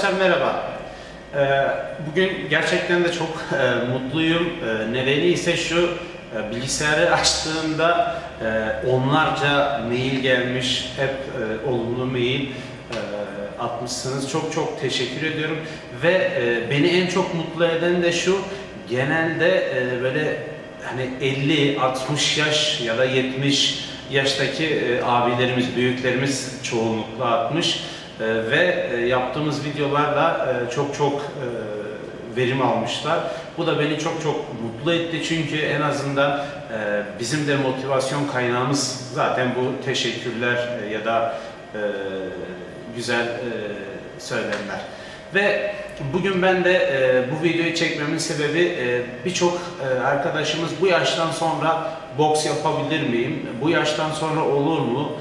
Arkadaşlar merhaba. Ee, Bugün gerçekten de çok e, mutluyum. E, Nedeni ise şu, e, bilgisayarı açtığımda e, onlarca mail gelmiş, hep olumlu mail atmışsınız. Çok çok teşekkür ediyorum. Ve beni en çok mutlu eden de şu, genelde böyle hani 50, 60 yaş ya da 70 yaştaki abilerimiz, büyüklerimiz çoğunlukla atmış. Ee, ve e, yaptığımız videolarla e, çok çok e, verim almışlar. Bu da beni çok çok mutlu etti çünkü en azından bizim de motivasyon kaynağımız zaten bu teşekkürler ya da güzel söylemler. Ve bugün ben de bu videoyu çekmemin sebebi birçok arkadaşımız bu yaştan sonra boks yapabilir miyim? Bu yaştan sonra olur mu?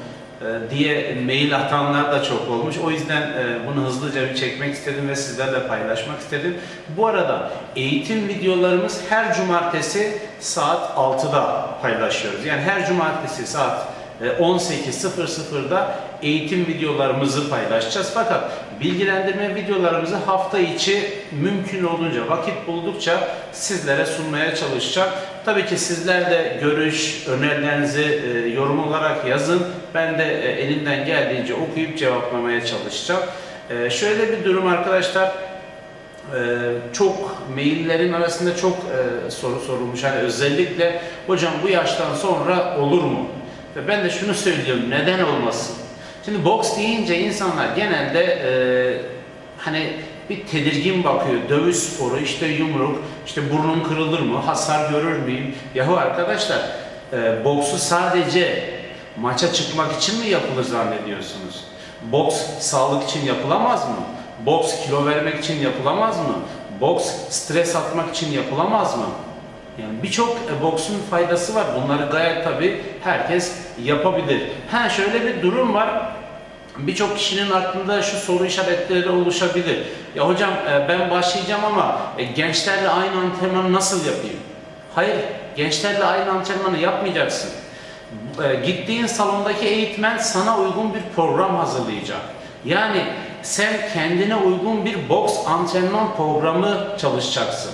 E, diye mail atanlar da çok olmuş. O yüzden e, bunu hızlıca bir çekmek istedim ve sizlerle paylaşmak istedim. Bu arada eğitim videolarımız her cumartesi saat 6'da paylaşıyoruz. Yani her cumartesi saat e, 18.00'da eğitim videolarımızı paylaşacağız. Fakat bilgilendirme videolarımızı hafta içi mümkün olunca, vakit buldukça sizlere sunmaya çalışacağım. Tabii ki sizler de görüş, önerilerinizi e, yorum olarak yazın. Ben de e, elimden geldiğince okuyup cevaplamaya çalışacağım. E, şöyle bir durum arkadaşlar. Ee, çok maillerin arasında çok e, soru sorulmuş. Hani özellikle hocam bu yaştan sonra olur mu? Ve ben de şunu söylüyorum neden olmasın? Şimdi boks deyince insanlar genelde e, hani bir tedirgin bakıyor. Dövüş sporu, işte yumruk, işte burnum kırılır mı, hasar görür müyüm? Yahu arkadaşlar e, boksu sadece maça çıkmak için mi yapılır zannediyorsunuz? Boks sağlık için yapılamaz mı? Boks kilo vermek için yapılamaz mı? Boks stres atmak için yapılamaz mı? Yani birçok e, boksun faydası var. Bunları gayet tabii herkes yapabilir. Ha şöyle bir durum var. Birçok kişinin aklında şu soru işaretleri oluşabilir. Ya hocam e, ben başlayacağım ama e, gençlerle aynı antrenmanı nasıl yapayım? Hayır, gençlerle aynı antrenmanı yapmayacaksın. E, Gittiğin salondaki eğitmen sana uygun bir program hazırlayacak. Yani sen kendine uygun bir boks antrenman programı çalışacaksın.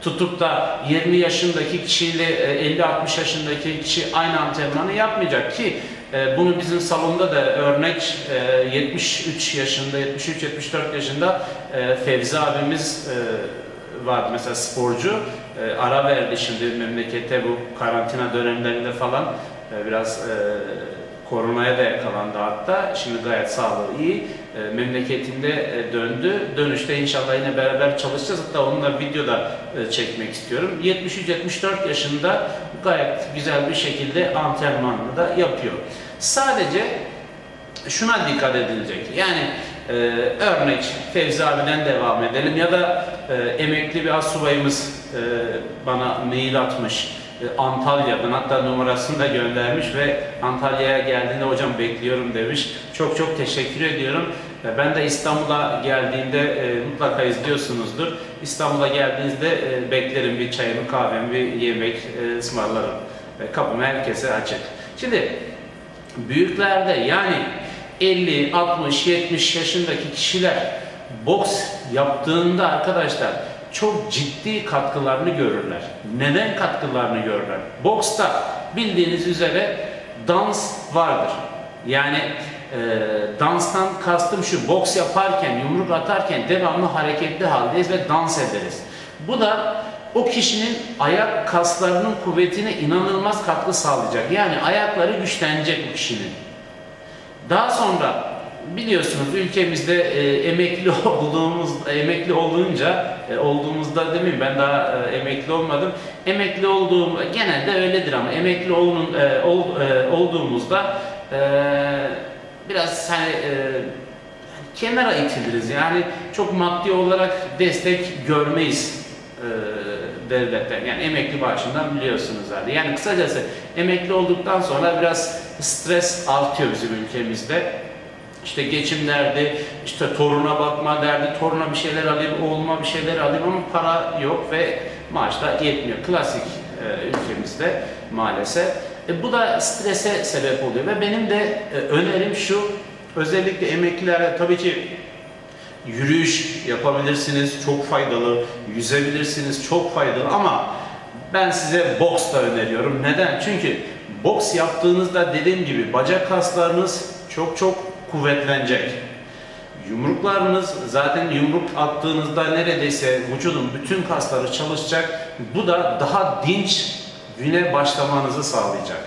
Tutup da 20 yaşındaki kişiyle e, 50-60 yaşındaki kişi aynı antrenmanı yapmayacak ki e, bunu bizim salonda da örnek e, 73 yaşında, 73-74 yaşında e, Fevzi abimiz e, vardı mesela sporcu. E, ara verdi şimdi memlekete bu karantina dönemlerinde falan e, biraz e, koronaya da yakalandı hatta. Şimdi gayet sağlığı iyi. E, memleketinde e, döndü. Dönüşte inşallah yine beraber çalışacağız. Hatta onunla videoda e, çekmek istiyorum. 73-74 yaşında gayet güzel bir şekilde antrenmanını da yapıyor. Sadece şuna dikkat edilecek. Yani e, örnek Fevzi abiden devam edelim ya da e, emekli bir asubayımız e, bana mail atmış Antalya'dan hatta numarasını da göndermiş ve Antalya'ya geldiğinde hocam bekliyorum demiş. Çok çok teşekkür ediyorum. E, Ben de İstanbul'a geldiğinde e, mutlaka izliyorsunuzdur. İstanbul'a geldiğinizde e, beklerim bir çayımı kahvemi bir yemek e, ısmarlarım. E, Kapım herkese açık. Şimdi büyüklerde yani 50, 60, 70 yaşındaki kişiler boks yaptığında arkadaşlar çok ciddi katkılarını görürler. Neden katkılarını görürler? Boksta bildiğiniz üzere dans vardır. Yani e, danstan kastım şu, boks yaparken, yumruk atarken devamlı hareketli haldeyiz ve dans ederiz. Bu da o kişinin ayak kaslarının kuvvetine inanılmaz katkı sağlayacak. Yani ayakları güçlenecek bu kişinin. Daha sonra biliyorsunuz ülkemizde e, emekli olduğumuz emekli olunca e, olduğumuzda demeyeyim ben daha e, emekli olmadım. Emekli olduğum genelde öyledir ama emekli olun, e, ol, e, olduğumuzda e, biraz hani e, kenara itiliriz. Yani çok maddi olarak destek görmeyiz e, devletten. Yani emekli maaşından biliyorsunuz zaten. Yani kısacası emekli olduktan sonra biraz stres artıyor bizim ülkemizde. İşte geçim derdi, işte toruna bakma derdi, toruna bir şeyler alayım, oğluma bir şeyler alayım ama para yok ve maaş da yetmiyor. Klasik e, ülkemizde maalesef. E, bu da strese sebep oluyor ve benim de e, önerim şu, özellikle emeklilere tabii ki Yürüyüş yapabilirsiniz, çok faydalı. Yüzebilirsiniz, çok faydalı ama ben size boks da öneriyorum. Neden? Çünkü boks yaptığınızda dediğim gibi bacak kaslarınız çok çok kuvvetlenecek. Yumruklarınız zaten yumruk attığınızda neredeyse vücudun bütün kasları çalışacak. Bu da daha dinç güne başlamanızı sağlayacak.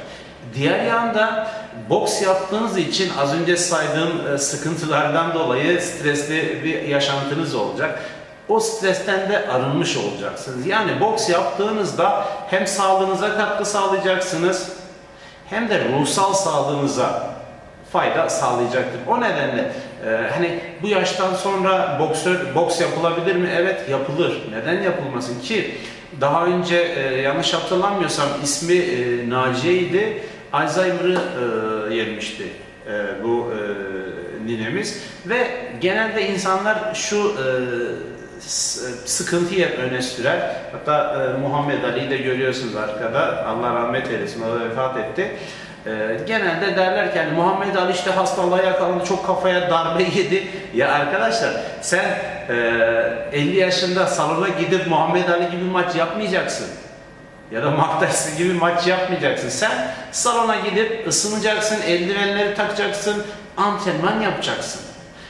Diğer yanda boks yaptığınız için az önce saydığım e, sıkıntılardan dolayı stresli bir yaşantınız olacak. O stresten de arınmış olacaksınız. Yani boks yaptığınızda hem sağlığınıza katkı sağlayacaksınız hem de ruhsal sağlığınıza fayda sağlayacaktır. O nedenle e, hani bu yaştan sonra boksör boks yapılabilir mi? Evet yapılır. Neden yapılmasın ki? Daha önce e, yanlış hatırlamıyorsam ismi e, Naciye'ydi. Alzheimer'ı e, yenmişti e, bu e, ninemiz ve genelde insanlar şu e, s- sıkıntıyı öne sürer. Hatta e, Muhammed Ali'yi de görüyorsunuz arkada. Allah rahmet eylesin. O da vefat etti. E, genelde derler ki hani Muhammed Ali işte hastalığa yakalandı, çok kafaya darbe yedi. Ya arkadaşlar sen e, 50 yaşında salona gidip Muhammed Ali gibi maç yapmayacaksın. Ya da Mark Tyson gibi maç yapmayacaksın. Sen salona gidip ısınacaksın, eldivenleri takacaksın, antrenman yapacaksın.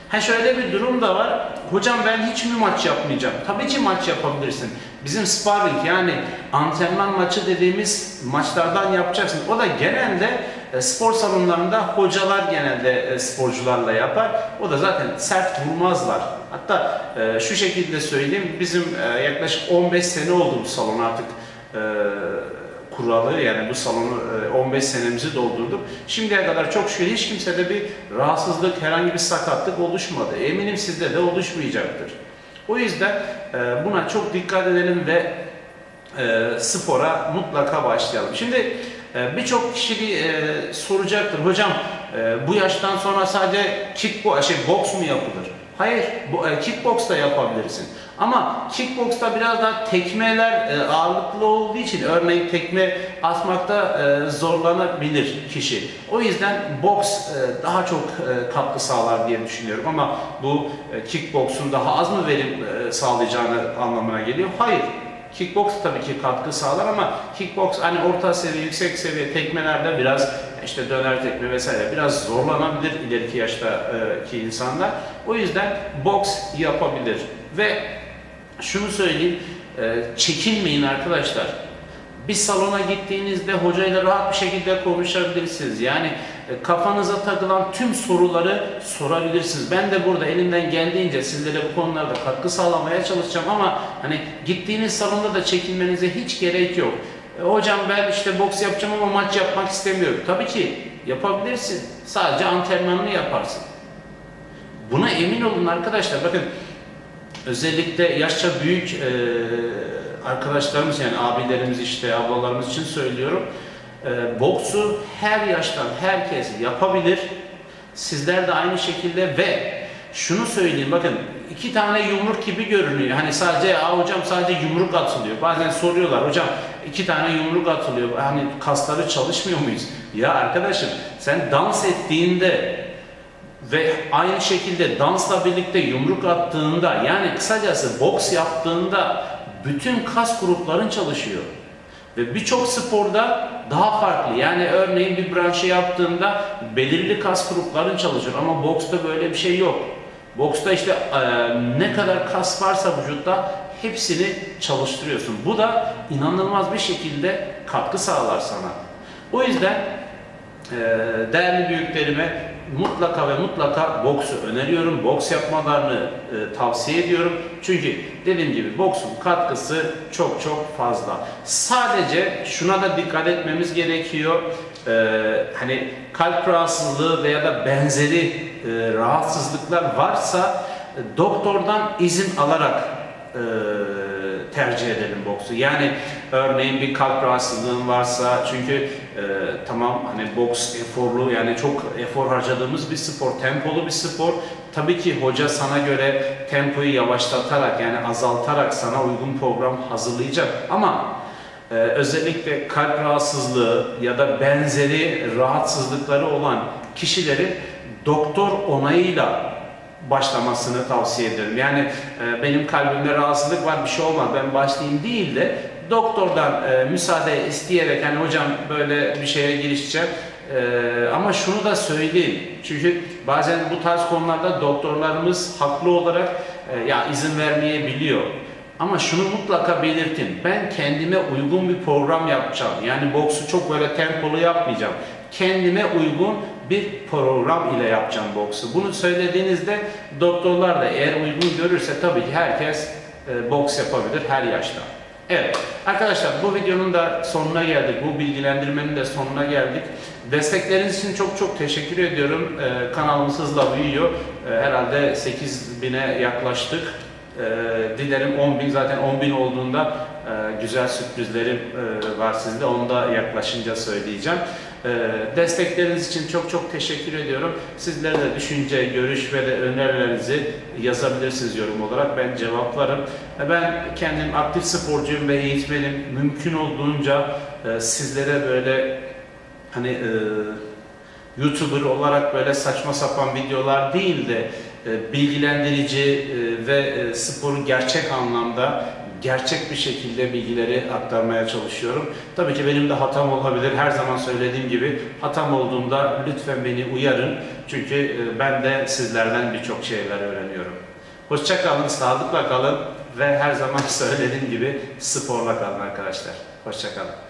Ha şöyle bir durum da var. Hocam ben hiç mi maç yapmayacağım? Tabii ki maç yapabilirsin. Bizim sparring yani antrenman maçı dediğimiz maçlardan yapacaksın. O da genelde e, spor salonlarında hocalar genelde e, sporcularla yapar. O da zaten sert vurmazlar. Hatta e, şu şekilde söyleyeyim. Bizim yaklaşık 15 sene oldu bu salon artık kuralı yani bu salonu e, 15 senemizi doldurduk. Şimdiye kadar çok şükür hiç kimsede bir rahatsızlık, herhangi bir sakatlık oluşmadı. Eminim sizde de oluşmayacaktır. O yüzden e, buna çok dikkat edelim ve e, spora mutlaka başlayalım. Şimdi e, birçok kişi bir, e, soracaktır. Hocam e, bu yaştan sonra sadece kickbox, şey, boks mu yapılır? Hayır, bu, e, kickbox da yapabilirsin. Ama kickboksta biraz daha tekmeler e, ağırlıklı olduğu için örneğin tekme atmakta e, zorlanabilir kişi. O yüzden boks e, daha çok e, katkı sağlar diye düşünüyorum ama bu e, kickboksun daha az mı verim e, sağlayacağını anlamına geliyor? Hayır. Kickbox tabii ki katkı sağlar ama kickbox hani orta seviye, yüksek seviye tekmelerde biraz işte döner tekme vesaire biraz zorlanabilir ileriki yaştaki insanlar. O yüzden boks yapabilir ve şunu söyleyeyim, e, çekinmeyin arkadaşlar. Bir salona gittiğinizde hocayla rahat bir şekilde konuşabilirsiniz. Yani kafanıza takılan tüm soruları sorabilirsiniz. Ben de burada elimden geldiğince sizlere bu konularda katkı sağlamaya çalışacağım ama hani gittiğiniz salonda da çekinmenize hiç gerek yok. E, hocam ben işte boks yapacağım ama maç yapmak istemiyorum. Tabii ki yapabilirsin. Sadece antrenmanını yaparsın. Buna emin olun arkadaşlar. Bakın özellikle yaşça büyük e, arkadaşlarımız yani abilerimiz işte ablalarımız için söylüyorum. E, boksu her yaştan herkes yapabilir. Sizler de aynı şekilde ve şunu söyleyeyim bakın iki tane yumruk gibi görünüyor. Hani sadece Aa, hocam sadece yumruk atılıyor. Bazen soruyorlar hocam iki tane yumruk atılıyor. Hani kasları çalışmıyor muyuz? Ya arkadaşım sen dans ettiğinde ve aynı şekilde dansla birlikte yumruk attığında yani kısacası boks yaptığında bütün kas grupların çalışıyor. Ve birçok sporda daha farklı. Yani örneğin bir branşı yaptığında belirli kas grupların çalışır ama boksta böyle bir şey yok. Boksta işte e, ne kadar kas varsa vücutta hepsini çalıştırıyorsun. Bu da inanılmaz bir şekilde katkı sağlar sana. O yüzden ee, değerli büyüklerime mutlaka ve mutlaka boksu öneriyorum. Boks yapmalarını e, tavsiye ediyorum. Çünkü dediğim gibi boksun katkısı çok çok fazla. Sadece şuna da dikkat etmemiz gerekiyor. Ee, hani kalp rahatsızlığı veya da benzeri e, rahatsızlıklar varsa e, doktordan izin alarak e, tercih edelim boksu. Yani örneğin bir kalp rahatsızlığın varsa çünkü e, tamam hani boks eforlu yani çok efor harcadığımız bir spor, tempolu bir spor. Tabii ki hoca sana göre tempoyu yavaşlatarak yani azaltarak sana uygun program hazırlayacak ama e, özellikle kalp rahatsızlığı ya da benzeri rahatsızlıkları olan kişilerin doktor onayıyla başlamasını tavsiye ederim. Yani e, benim kalbimde rahatsızlık var bir şey olmaz ben başlayayım değil de doktordan e, müsaade isteyerek hani hocam böyle bir şeye girişeceğim e, ama şunu da söyleyeyim çünkü bazen bu tarz konularda doktorlarımız haklı olarak e, ya izin vermeyebiliyor. Ama şunu mutlaka belirtin. Ben kendime uygun bir program yapacağım. Yani boksu çok böyle tempolu yapmayacağım. Kendime uygun bir program ile yapacağım boksu. Bunu söylediğinizde doktorlar da eğer uygun görürse tabii ki herkes e, boks yapabilir her yaşta. Evet arkadaşlar bu videonun da sonuna geldik. Bu bilgilendirmenin de sonuna geldik. Destekleriniz için çok çok teşekkür ediyorum. Ee, kanalımız hızla büyüyor. Ee, herhalde 8000'e yaklaştık. Ee, dilerim 10.000 zaten 10.000 olduğunda e, güzel sürprizlerim e, var sizde. Onu da yaklaşınca söyleyeceğim. Ee, destekleriniz için çok çok teşekkür ediyorum. Sizlere de düşünce, görüş ve de önerilerinizi yazabilirsiniz yorum olarak. Ben cevaplarım. Ee, Ben kendim aktif sporcuyum ve eğitmenim. Mümkün olduğunca e, sizlere böyle hani e, YouTuber olarak böyle saçma sapan videolar değil de e, bilgilendirici ve sporu gerçek anlamda gerçek bir şekilde bilgileri aktarmaya çalışıyorum. Tabii ki benim de hatam olabilir. Her zaman söylediğim gibi hatam olduğunda lütfen beni uyarın. Çünkü e, ben de sizlerden birçok şeyler öğreniyorum. Hoşça kalın, sağlıkla kalın ve her zaman söylediğim gibi sporla kalın arkadaşlar. Hoşça kalın.